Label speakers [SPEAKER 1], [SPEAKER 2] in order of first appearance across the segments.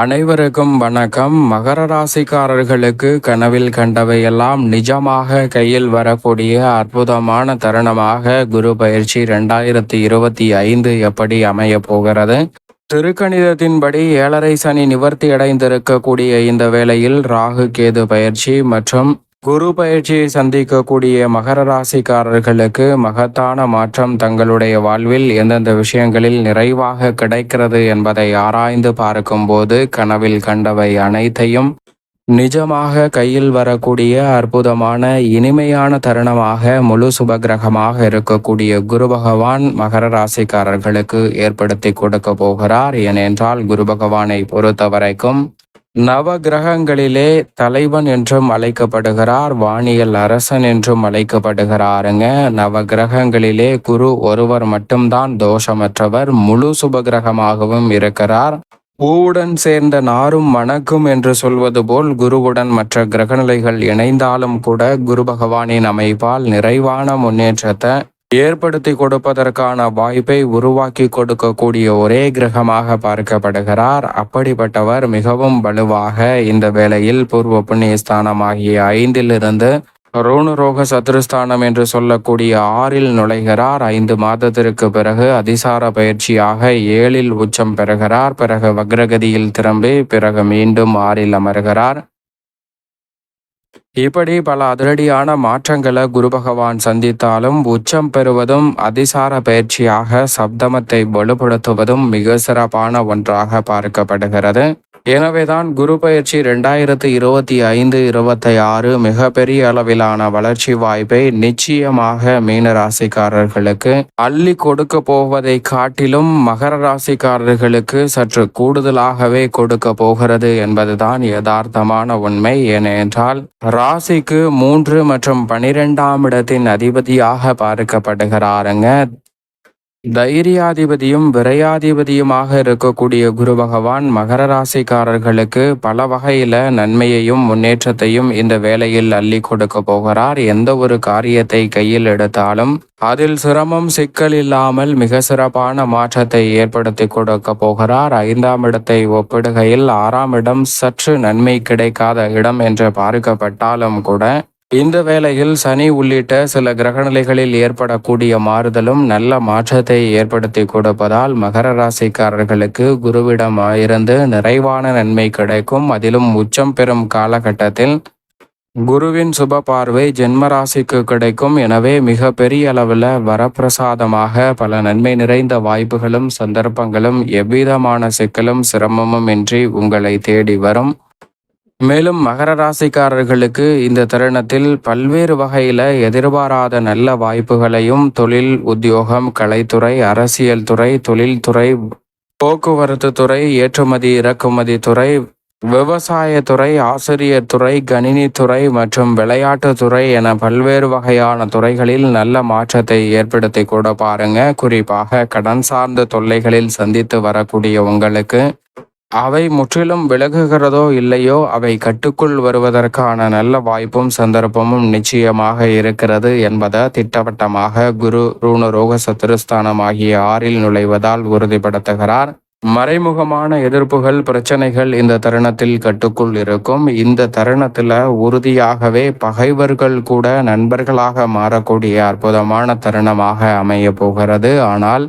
[SPEAKER 1] அனைவருக்கும் வணக்கம். மகர ராசிக்காரர்களுக்கு கனவில் கண்டவையெல்லாம் நிஜமாக கையில் வரக்கூடிய அற்புதமான தருணமாக குரு பயிற்சி ரெண்டாயிரத்தி இருபத்தி ஐந்து எப்படி அமைய போகிறது? திருக்கணிதத்தின்படி ஏழரை சனி நிவர்த்தி அடைந்திருக்கக்கூடிய இந்த வேளையில் ராகு கேது பயிற்சி மற்றும் குரு பயிற்சியை சந்திக்கக்கூடிய மகர ராசிக்காரர்களுக்கு மகத்தான மாற்றம் தங்களுடைய வாழ்வில் எந்தெந்த விஷயங்களில் நிறைவாக கிடைக்கிறது என்பதை ஆராய்ந்து பார்க்கும்போது கனவில் கண்டவை அனைத்தையும் நிஜமாக கையில் வரக்கூடிய அற்புதமான இனிமையான தருணமாக முழு சுபகிரகமாக இருக்கக்கூடிய குரு பகவான் மகர ராசிக்காரர்களுக்கு ஏற்படுத்தி கொடுக்க போகிறார். ஏனென்றால் குரு பகவானை பொறுத்த வரைக்கும் நவ கிரகங்களிலே தலைவன் என்றும் அழைக்கப்படுகிறார் வானியல் அரசன் என்றும் அழைக்கப்படுகிறாருங்க. நவ கிரகங்களிலே குரு ஒருவர் மட்டும்தான் தோஷமற்றவர் முழு சுபகிரகமாகவும் இருக்கிறார். பூவுடன் சேர்ந்த நாரும் மணக்கும் என்று சொல்வது போல் குருவுடன் மற்ற கிரகநிலைகள் இணைந்தாலும் கூட குரு பகவானின் அமைப்பால் நிறைவான முன்னேற்றத்தை ஏற்படுத்தி கொடுப்பதற்கான வாய்ப்பை உருவாக்கி கொடுக்கக்கூடிய ஒரே கிரகமாக பார்க்கப்படுகிறார். அப்படிப்பட்டவர் மிகவும் வலுவாக இந்த வேளையில் பூர்வ புண்ணியஸ்தானமாகிய ஐந்திலிருந்து ரோணுரோக சத்ருஸ்தானம் என்று சொல்லக்கூடிய ஆறில் நுழைகிறார். ஐந்து மாதத்திற்கு பிறகு அதிசார பயிற்சியாக ஏழில் உச்சம் பெறுகிறார். பிறகு வக்ரகதியில் திரும்பி பிறகு மீண்டும் ஆறில் அமர்கிறார். இப்படி பல அதிரடியான மாற்றங்களை குரு பகவான் சந்தித்தாலும் உச்சம் பெறுவதும் அதிசார பயிற்சியாக சப்தமத்தை வலுப்படுத்துவதும் மிக சிறப்பான ஒன்றாக பார்க்கப்படுகிறது. எனவேதான் குரு பயிற்சி ரெண்டாயிரத்தி இருபத்தி ஐந்து இருபத்தி ஆறு மிகப்பெரிய அளவிலான வளர்ச்சி வாய்ப்பை நிச்சயமாக மீன ராசிக்காரர்களுக்கு அள்ளி கொடுக்க போவதை காட்டிலும் மகர ராசிக்காரர்களுக்கு சற்று கூடுதலாகவே கொடுக்க போகிறது என்பதுதான் யதார்த்தமான உண்மை. ஏனென்றால் ராசிக்கு மூன்று மற்றும் பனிரெண்டாம் இடத்தின் அதிபதியாக பார்க்கப்படுகிறாருங்க. தைரியாதிபதியும் விரையாதிபதியுமாக இருக்கக்கூடிய குரு பகவான் மகர ராசிக்காரர்களுக்கு பல வகையில நன்மையையும் முன்னேற்றத்தையும் இந்த வேலையில் அள்ளி கொடுக்க போகிறார். எந்த ஒரு காரியத்தை கையில் எடுத்தாலும் அதில் சிரமம் சிக்கல் இல்லாமல் மிக சிறப்பான மாற்றத்தை ஏற்படுத்தி கொடுக்க போகிறார். ஐந்தாம் இடத்தை ஒப்பிடுகையில் ஆறாம் இடம் சற்று நன்மை கிடைக்காத இடம் என்று பார்க்கப்பட்டாலும் கூட இந்த வேளையில் சனி உள்ளிட்ட சில கிரகநிலைகளில் ஏற்படக்கூடிய மாறுதலும் நல்ல மாற்றத்தை ஏற்படுத்தி கொடுப்பதால் மகர ராசிக்காரர்களுக்கு குருவிடம் இருந்து நிறைவான நன்மை கிடைக்கும். அதிலும் உச்சம் பெறும் காலகட்டத்தில் குருவின் சுப பார்வை ஜென்மராசிக்கு கிடைக்கும். எனவே மிக பெரிய அளவில் வரப்பிரசாதமாக பல நன்மை நிறைந்த வாய்ப்புகளும் சந்தர்ப்பங்களும் எவ்விதமான சிக்கலும் சிரமமும் இன்றி உங்களை தேடி வரும். மேலும் மகர ராசிக்காரர்களுக்கு இந்த தருணத்தில் பல்வேறு வகையில எதிர்பாராத நல்ல வாய்ப்புகளையும் தொழில் உத்தியோகம் கலைத்துறை அரசியல் துறை தொழில்துறை போக்குவரத்து துறை ஏற்றுமதி இறக்குமதி துறை விவசாயத்துறை ஆசிரியர் துறை கணினித்துறை மற்றும் விளையாட்டுத்துறை என பல்வேறு வகையான துறைகளில் நல்ல மாற்றத்தை ஏற்படுத்தி கூட பாருங்க. குறிப்பாக கடன் சார்ந்த தொல்லைகளில் சந்தித்து வரக்கூடிய உங்களுக்கு அவை முற்றிலும் விலகுகிறதோ இல்லையோ அவை கட்டுக்குள் வருவதற்கான நல்ல வாய்ப்பும் சந்தர்ப்பமும் நிச்சயமாக இருக்கிறது என்பதை திட்டவட்டமாக குரு ரூணரோக சத்துருஸ்தானம் ஆகிய ஆறில் நுழைவதால் உறுதிப்படுத்துகிறார். மறைமுகமான எதிர்ப்புகள் பிரச்சனைகள் இந்த தருணத்தில் கட்டுக்குள் இருக்கும். இந்த தருணத்துல உறுதியாகவே பகைவர்கள் கூட நண்பர்களாக மாறக்கூடிய அற்புதமான தருணமாக அமைய போகிறது. ஆனால்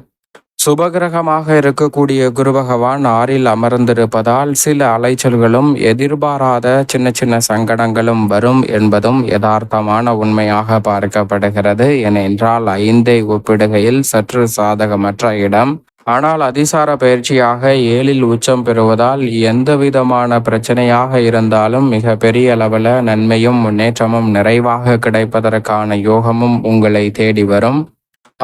[SPEAKER 1] சுபகிரகமாக இருக்கக்கூடிய குரு பகவான் ஆறில் அமர்ந்திருப்பதால் சில அலைச்சல்களும் எதிர்பாராத சின்ன சின்ன சங்கடங்களும் வரும் என்பதும் யதார்த்தமான உண்மையாக பார்க்கப்படுகிறது. ஏனென்றால் ஐந்தை ஒப்பிடுகையில் சற்று சாதகமற்ற இடம். ஆனால் அதிசார பயிற்சியாக ஏழில் உச்சம் பெறுவதால் எந்த விதமான பிரச்சனையாக இருந்தாலும் மிக பெரிய அளவில் நன்மையும் முன்னேற்றமும் நிறைவாக கிடைப்பதற்கான யோகமும் உங்களை தேடி வரும்.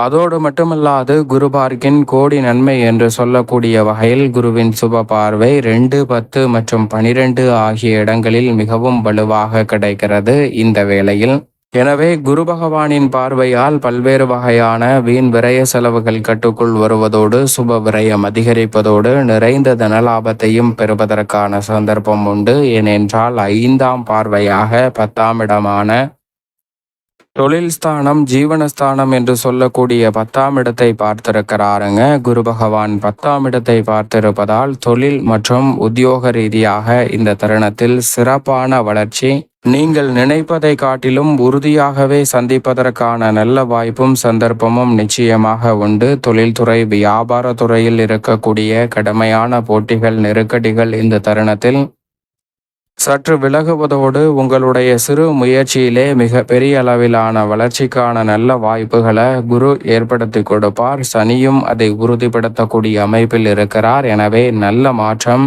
[SPEAKER 1] அதோடு மட்டுமல்லாது குருபார்க்கின் கோடி நன்மை என்று சொல்லக்கூடிய வகையில் குருவின் சுப பார்வை ரெண்டு பத்து மற்றும் பனிரெண்டு ஆகிய இடங்களில் மிகவும் வலுவாக கிடைக்கிறது இந்த வேளையில். எனவே குரு பகவானின் பார்வையால் பல்வேறு வகையான வீண் விரய செலவுகள் கட்டுக்குள் வருவதோடு சுப விரயம் அதிகரிப்பதோடு நிறைந்த தனலாபத்தையும் பெறுவதற்கான சந்தர்ப்பம் உண்டு. ஏனென்றால் ஐந்தாம் பார்வையாக பத்தாம் இடமான தொழில் ஸ்தானம் ஜீவனஸ்தானம் என்று சொல்லக்கூடிய பத்தாம் இடத்தை பார்த்திருக்கிறாருங்க. குரு பகவான் பத்தாம் இடத்தை பார்த்திருப்பதால் தொழில் மற்றும் உத்தியோக ரீதியாக இந்த தருணத்தில் சிறப்பான வளர்ச்சி. நீங்கள் நினைப்பதை காட்டிலும் உறுதியாகவே சந்திப்பதற்கான நல்ல வாய்ப்பும் சந்தர்ப்பமும் நிச்சயமாக உண்டு. தொழில்துறை வியாபார துறையில் இருக்கக்கூடிய கடுமையான போட்டிகள் நெருக்கடிகள் இந்த தருணத்தில் சற்று விலகுவதோடு உங்களுடைய சிறு முயற்சியிலே மிக பெரிய அளவிலான வளர்ச்சிக்கான நல்ல வாய்ப்புகளை குரு ஏற்படுத்தி கொடுப்பார். சனியும் அதை உறுதிப்படுத்தக்கூடிய அமைப்பில் இருக்கிறார். எனவே நல்ல மாற்றம்.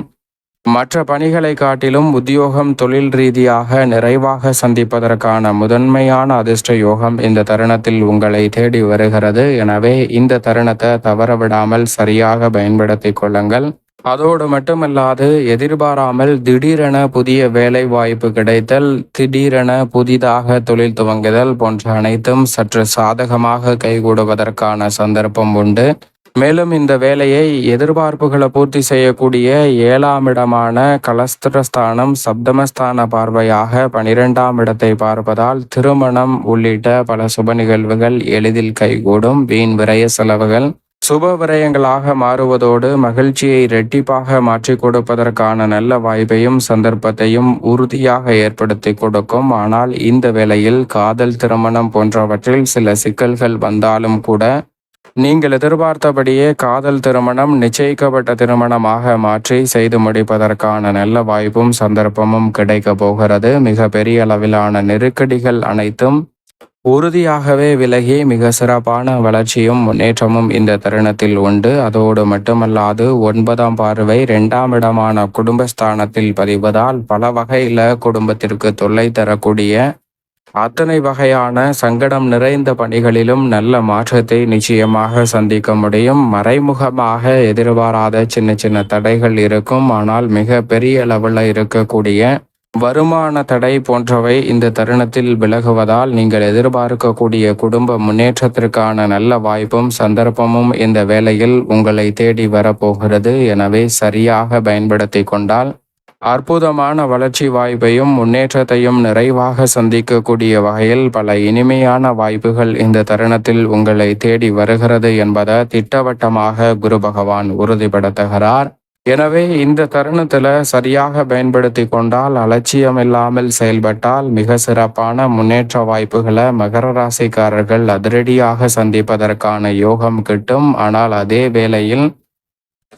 [SPEAKER 1] மற்ற பணிகளை காட்டிலும் உத்தியோகம் தொழில் ரீதியாக நிறைவாக சந்திப்பதற்கான முதன்மையான அதிர்ஷ்ட யோகம் இந்த தருணத்தில் உங்களை தேடி வருகிறது. எனவே இந்த தருணத்தை தவறவிடாமல் சரியாக பயன்படுத்தி கொள்ளுங்கள். அதோடு மட்டுமல்லாது எதிர்பாராமல் திடீரென புதிய வேலை வாய்ப்பு கிடைத்தல் திடீரென புதிதாக தொழில் துவங்குதல் போன்ற அனைத்தும் சற்று சாதகமாக கைகூடுவதற்கான சந்தர்ப்பம் உண்டு. மேலும் இந்த வேலையை எதிர்பார்ப்புகளை பூர்த்தி செய்யக்கூடிய ஏழாம் இடமான கலஸ்திரஸ்தானம் சப்தமஸ்தான பார்வையாக பனிரெண்டாம் இடத்தை பார்ப்பதால் திருமணம் உள்ளிட்ட பல சுப நிகழ்வுகள் எளிதில் கைகூடும். வீண் விரய செலவுகள். சுப விரயங்களாக மாறுவதோடு மகிழ்ச்சியை இரட்டிப்பாக மாற்றிக் கொடுப்பதற்கான நல்ல வாய்ப்பையும் சந்தர்ப்பத்தையும் உறுதியாக ஏற்படுத்தி கொடுக்கும். ஆனால் இந்த வேளையில் காதல் திருமணம் போன்றவற்றில் சில சிக்கல்கள் வந்தாலும் கூட நீங்கள் எதிர்பார்த்தபடியே காதல் திருமணம் நிச்சயிக்கப்பட்ட திருமணமாக மாற்றி செய்து முடிப்பதற்கான நல்ல வாய்ப்பும் சந்தர்ப்பமும் கிடைக்க போகிறது. மிக பெரிய அளவிலான நெருக்கடிகள் அனைத்தும் உறுதியாகவே விலகி மிக சிறப்பான வளர்ச்சியும் முன்னேற்றமும் இந்த தருணத்தில் உண்டு. அதோடு மட்டுமல்லாது ஒன்பதாம் பார்வை இரண்டாம் இடமான குடும்பஸ்தானத்தில் பதிவதால் பல வகையில குடும்பத்திற்கு தொல்லை தரக்கூடிய அத்தனை வகையான சங்கடம் நிறைந்த பணிகளிலும் நல்ல மாற்றத்தை நிச்சயமாக சந்திக்க முடியும். மறைமுகமாக எதிர்பாராத சின்ன சின்ன தடைகள் இருக்கும். ஆனால் மிக பெரிய அளவில் இருக்கக்கூடிய வருமான தடை போன்றவை இந்த தருணத்தில் விலகுவதால் நீங்கள் எதிர்பார்க்கக்கூடிய குடும்ப முன்னேற்றத்திற்கான நல்ல வாய்ப்பும் சந்தர்ப்பமும் இந்த வேளையில் உங்களை தேடி வரப்போகிறது. எனவே சரியாக பயன்படுத்தி கொண்டால் அற்புதமான வளர்ச்சி வாய்ப்பையும் முன்னேற்றத்தையும் நிறைவாக சந்திக்கக்கூடிய வகையில் பல இனிமையான வாய்ப்புகள் இந்த தருணத்தில் உங்களை தேடி வருகிறது என்பதை திட்டவட்டமாக குரு பகவான் உறுதிப்படுத்துகிறார். எனவே இந்த தருணத்துல சரியாக பயன்படுத்தி கொண்டால் அலட்சியம் இல்லாமல் செயல்பட்டால் மிக சிறப்பான முன்னேற்ற வாய்ப்புகளை மகர ராசிக்காரர்கள் அதிரடியாக சந்திப்பதற்கான யோகம் கிட்டும். ஆனால் அதே வேளையில்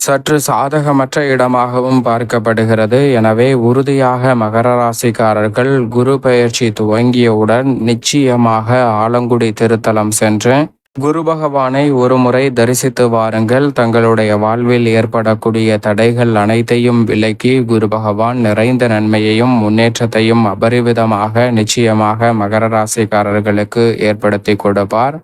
[SPEAKER 1] சற்று சாதகமற்ற இடமாகவும் பார்க்கப்படுகிறது. எனவே உறுதியாக மகர ராசிக்காரர்கள் குரு பயிற்சி துவங்கியவுடன் நிச்சயமாக ஆலங்குடி திருத்தலம் சென்று குரு பகவானை ஒருமுறை தரிசித்து வாருங்கள். தங்களுடைய வாழ்வில் ஏற்படக்கூடிய தடைகள் அனைத்தையும் விலக்கி குரு பகவான் நிறைந்த நன்மையையும் முன்னேற்றத்தையும் அபரிவிதமாக நிச்சயமாக மகர ராசிக்காரர்களுக்கு ஏற்படுத்தி கொடுப்பார்.